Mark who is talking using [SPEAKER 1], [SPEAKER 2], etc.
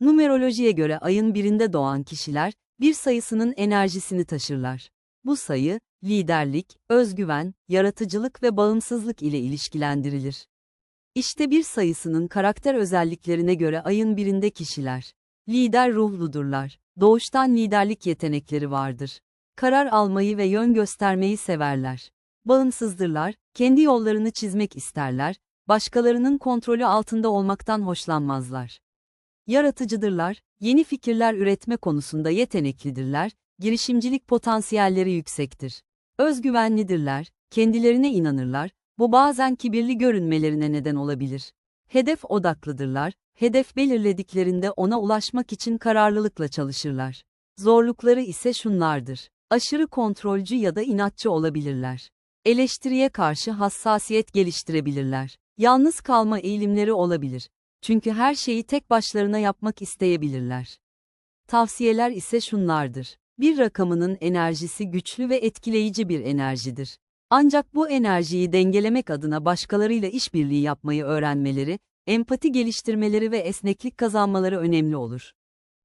[SPEAKER 1] Numerolojiye göre ayın birinde doğan kişiler, bir sayısının enerjisini taşırlar. Bu sayı, liderlik, özgüven, yaratıcılık ve bağımsızlık ile ilişkilendirilir. İşte bir sayısının karakter özelliklerine göre ayın birinde kişiler, lider ruhludurlar, doğuştan liderlik yetenekleri vardır. Karar almayı ve yön göstermeyi severler. Bağımsızdırlar, kendi yollarını çizmek isterler, başkalarının kontrolü altında olmaktan hoşlanmazlar. Yaratıcıdırlar, yeni fikirler üretme konusunda yeteneklidirler, girişimcilik potansiyelleri yüksektir. Özgüvenlidirler, kendilerine inanırlar, bu bazen kibirli görünmelerine neden olabilir. Hedef odaklıdırlar, hedef belirlediklerinde ona ulaşmak için kararlılıkla çalışırlar. Zorlukları ise şunlardır. Aşırı kontrolcü ya da inatçı olabilirler. Eleştiriye karşı hassasiyet geliştirebilirler. Yalnız kalma eğilimleri olabilir. Çünkü her şeyi tek başlarına yapmak isteyebilirler. Tavsiyeler ise şunlardır. Bir rakamının enerjisi güçlü ve etkileyici bir enerjidir. Ancak bu enerjiyi dengelemek adına başkalarıyla işbirliği yapmayı öğrenmeleri, empati geliştirmeleri ve esneklik kazanmaları önemli olur.